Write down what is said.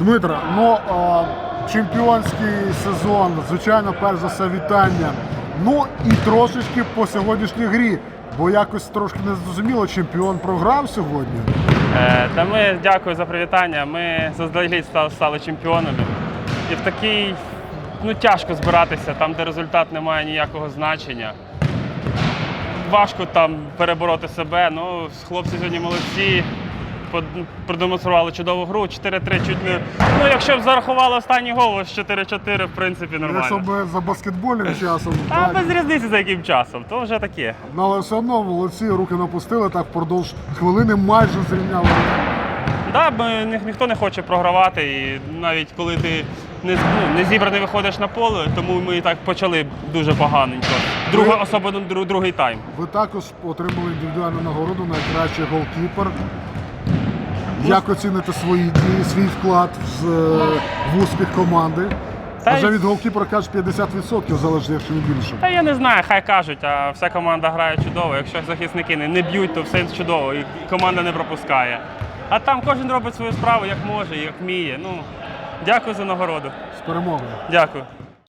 Дмитро, ну чемпіонський сезон, звичайно, перш за все вітання. Ну і трошечки по сьогоднішній грі, бо якось трошки не зрозуміло, чемпіон програв сьогодні. Е, Та ми дякую за привітання. Ми заздалегідь стали, стали чемпіонами. І в такий ну, тяжко збиратися, там, де результат не має ніякого значення. Важко там перебороти себе. Ну, хлопці сьогодні молодці. Продемонстрували чудову гру. 4-3 чуть не. Ну, якщо б зарахували останній гол, 4-4, в принципі, нормально. Якщо б за баскетбольним часом, А так, без різниці за яким часом, то вже таке. ну, але все одно молодці, руки напустили, так впродовж хвилини майже зрівняли. Да, ні- ніхто не хоче програвати, і навіть коли ти не, ну, не зібраний виходиш на поле, тому ми і так почали дуже поганенько. Друга, особливо дру- другий тайм. Ви також отримали індивідуальну нагороду найкращий голкіпер. Як оціните свої дії, свій вклад з, е, в успіх команди? Та Адже й- від голкіпера кажуть 50% залежить, якщо не більше. Та я не знаю, хай кажуть, а вся команда грає чудово. Якщо захисники не, не б'ють, то все чудово, і команда не пропускає. А там кожен робить свою справу як може, як вміє. Ну, дякую за нагороду. З перемогою. Дякую.